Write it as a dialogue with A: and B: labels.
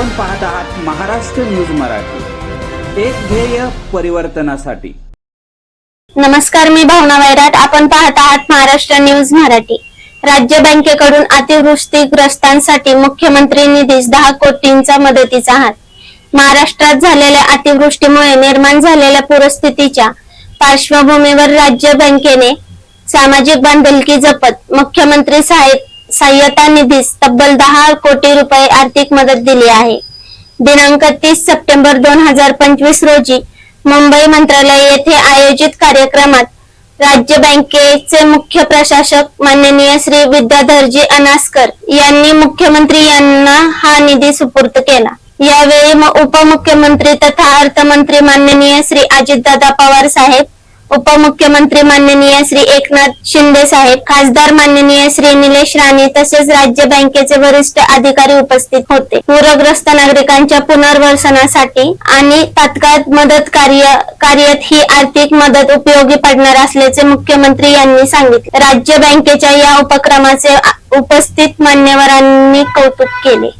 A: आपण पाहत आहात महाराष्ट्र न्यूज मराठी. एक ध्येय परिवर्तनासाठी.
B: नमस्कार मी भावना वैराट. आपण पाहत आहात महाराष्ट्र न्यूज मराठी. राज्य बँकेकडून अतिवृष्टीग्रस्तांसाठी मुख्यमंत्री निधीस दहा कोटींचा मदतीचा हात. महाराष्ट्रात झालेल्या अतिवृष्टीमुळे निर्माण झालेल्या पूरस्थितीच्या पार्श्वभूमीवर राज्य बँकेने सामाजिक बांधिलकी जपत मुख्यमंत्री साहेब सहाय्यता निधीस तब्बल दहा कोटी रुपये आर्थिक मदत दिली आहे. दिनांक तीस सप्टेंबर दोन हजार पंचवीस रोजी मुंबई मंत्रालय येथे आयोजित कार्यक्रमात राज्य बँकेचे मुख्य प्रशासक माननीय श्री विद्याधरजी अनास्कर यांनी मुख्यमंत्री यांना हा निधी सुपूर्द केला. यावेळी उपमुख्यमंत्री तथा अर्थमंत्री माननीय श्री अजितदादा पवार साहेब उपमुख्यमंत्री माननीय श्री एकनाथ शिंदे साहेब खासदार माननीय श्री निलेश राणे तसेच राज्य बँकेचे वरिष्ठ अधिकारी उपस्थित होते. पूरग्रस्त नागरिकांच्या पुनर्वसनासाठी आणि तात्काळ मदत कार्य कार्यात ही आर्थिक मदत उपयोगी पडणार असल्याचे मुख्यमंत्री यांनी सांगितले. राज्य बँकेच्या या उपक्रमाचे उपस्थित मान्यवरांनी कौतुक केले.